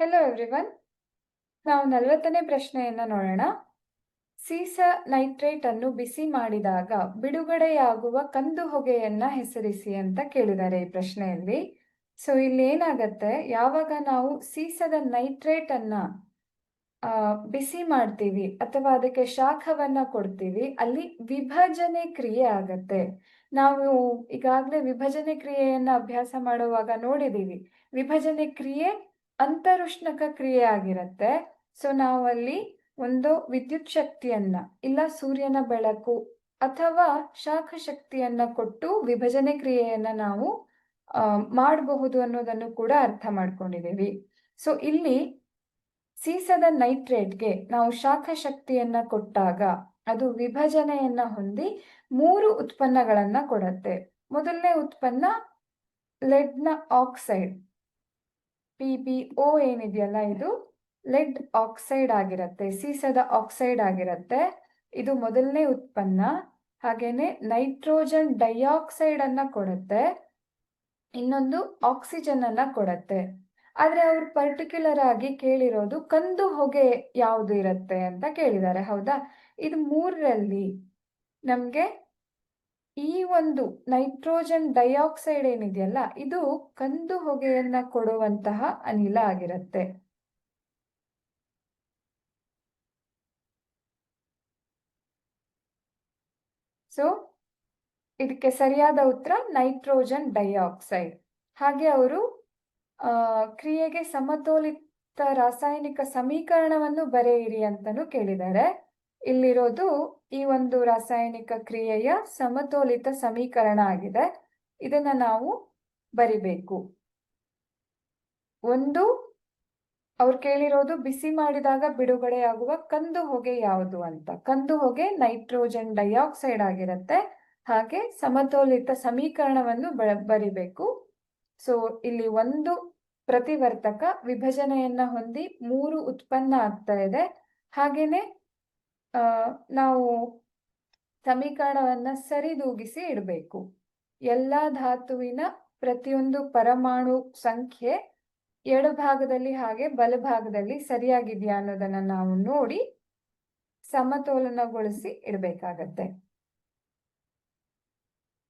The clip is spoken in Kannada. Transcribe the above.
ಹೆಲೋ ಎವ್ರಿವನ್ ನಾವು ನಲವತ್ತನೇ ಪ್ರಶ್ನೆಯನ್ನು ನೋಡೋಣ. ಸೀಸ ನೈಟ್ರೇಟ್ ಅನ್ನು ಬಿಸಿ ಮಾಡಿದಾಗ ಬಿಡುಗಡೆಯಾಗುವ ಕಂದು ಹೊಗೆಯನ್ನ ಹೆಸರಿಸಿ ಅಂತ ಕೇಳಿದ್ದಾರೆ ಈ ಪ್ರಶ್ನೆಯಲ್ಲಿ. ಸೊ ಇಲ್ಲಿ ಏನಾಗತ್ತೆ? ಯಾವಾಗ ನಾವು ಸೀಸದ ನೈಟ್ರೇಟ್ ಅನ್ನ ಬಿಸಿ ಮಾಡ್ತೀವಿ ಅಥವಾ ಅದಕ್ಕೆ ಶಾಖವನ್ನ ಕೊಡ್ತೀವಿ, ಅಲ್ಲಿ ವಿಭಜನೆ ಕ್ರಿಯೆ ಆಗತ್ತೆ. ನಾವು ಈಗಾಗಲೇ ವಿಭಜನೆ ಕ್ರಿಯೆಯನ್ನ ಅಭ್ಯಾಸ ಮಾಡುವಾಗ ನೋಡಿದೀವಿ. ವಿಭಜನೆ ಕ್ರಿಯೆ ಅಂತರುಷ್ಣಕ ಕ್ರಿಯೆ ಆಗಿರತ್ತೆ ಸೊ ನಾವಲ್ಲಿ ಒಂದು ವಿದ್ಯುತ್ ಶಕ್ತಿಯನ್ನ, ಇಲ್ಲ ಸೂರ್ಯನ ಬೆಳಕು ಅಥವಾ ಶಾಖ ಶಕ್ತಿಯನ್ನ ಕೊಟ್ಟು ವಿಭಜನೆ ಕ್ರಿಯೆಯನ್ನ ನಾವು ಮಾಡಬಹುದು ಅನ್ನೋದನ್ನು ಕೂಡ ಅರ್ಥ ಮಾಡ್ಕೊಂಡಿದ್ದೀವಿ. ಸೊ ಇಲ್ಲಿ ಸೀಸದ ನೈಟ್ರೇಟ್ಗೆ ನಾವು ಶಾಖ ಶಕ್ತಿಯನ್ನ ಕೊಟ್ಟಾಗ ಅದು ವಿಭಜನೆಯನ್ನ ಹೊಂದಿ ಮೂರು ಉತ್ಪನ್ನಗಳನ್ನ ಕೊಡತ್ತೆ. ಮೊದಲನೇ ಉತ್ಪನ್ನ, ಲೆಡ್ನ ಆಕ್ಸೈಡ್. ಪಿ ಬಿ ಓ ಏನಿದೆಯಲ್ಲ, ಇದು ಲೆಡ್ ಆಕ್ಸೈಡ್ ಆಗಿರತ್ತೆ, ಸೀಸದ ಆಕ್ಸೈಡ್ ಆಗಿರುತ್ತೆ. ಇದು ಮೊದಲನೇ ಉತ್ಪನ್ನ. ಹಾಗೇನೆ ನೈಟ್ರೋಜನ್ ಡೈಆಕ್ಸೈಡ್ ಅನ್ನ ಕೊಡುತ್ತೆ, ಇನ್ನೊಂದು ಆಕ್ಸಿಜನ್ ಅನ್ನ ಕೊಡತ್ತೆ. ಆದ್ರೆ ಅವ್ರು ಪರ್ಟಿಕ್ಯುಲರ್ ಆಗಿ ಕೇಳಿರೋದು ಕಂದು ಹೊಗೆ ಯಾವುದು ಇರುತ್ತೆ ಅಂತ ಕೇಳಿದ್ದಾರೆ, ಹೌದಾ? ಇದು ಮೂರರಲ್ಲಿ ನಮ್ಗೆ ಈ ಒಂದು ನೈಟ್ರೋಜನ್ ಡೈಆಕ್ಸೈಡ್ ಏನಿದೆಯಲ್ಲ, ಇದು ಕಂದು ಹೊಗೆಯನ್ನ ಕೊಡುವಂತಹ ಅನಿಲ ಆಗಿರುತ್ತೆ. ಸೊ ಇದಕ್ಕೆ ಸರಿಯಾದ ಉತ್ತರ ನೈಟ್ರೋಜನ್ ಡೈಆಕ್ಸೈಡ್. ಹಾಗೆ ಅವರು ಕ್ರಿಯೆಗೆ ಸಮತೋಲಿತ ರಾಸಾಯನಿಕ ಸಮೀಕರಣವನ್ನು ಬರೆಯಿರಿ ಅಂತಲೂ ಕೇಳಿದ್ದಾರೆ. ಇಲ್ಲಿರೋದು ಈ ಒಂದು ರಾಸಾಯನಿಕ ಕ್ರಿಯೆಯ ಸಮತೋಲಿತ ಸಮೀಕರಣ ಆಗಿದೆ. ಇದನ್ನ ನಾವು ಬರಿಬೇಕು. ಒಂದು, ಅವ್ರು ಕೇಳಿರೋದು ಬಿಸಿ ಮಾಡಿದಾಗ ಬಿಡುಗಡೆಯಾಗುವ ಕಂದು ಹೊಗೆ ಯಾವುದು ಅಂತ. ಕಂದು ಹೊಗೆ ನೈಟ್ರೋಜನ್ ಡೈಆಕ್ಸೈಡ್ ಆಗಿರುತ್ತೆ. ಹಾಗೆ ಸಮತೋಲಿತ ಸಮೀಕರಣವನ್ನು ಬರಿಬೇಕು. ಸೊ, ಇಲ್ಲಿ ಒಂದು ಪ್ರತಿವರ್ತಕ ವಿಭಜನೆಯನ್ನ ಹೊಂದಿ ಮೂರು ಉತ್ಪನ್ನ ಆಗ್ತಾ ಇದೆ. ಹಾಗೇನೆ ನಾವು ಸಮೀಕರಣವನ್ನ ಸರಿದೂಗಿಸಿ ಇಡಬೇಕು. ಎಲ್ಲಾ ಧಾತುವಿನ ಪ್ರತಿಯೊಂದು ಪರಮಾಣು ಸಂಖ್ಯೆ ಎಡಭಾಗದಲ್ಲಿ ಹಾಗೆ ಬಲಭಾಗದಲ್ಲಿ ಸರಿಯಾಗಿದೆಯಾ ಅನ್ನೋದನ್ನ ನಾವು ನೋಡಿ ಸಮತೋಲನಗೊಳಿಸಿ ಇಡಬೇಕಾಗತ್ತೆ.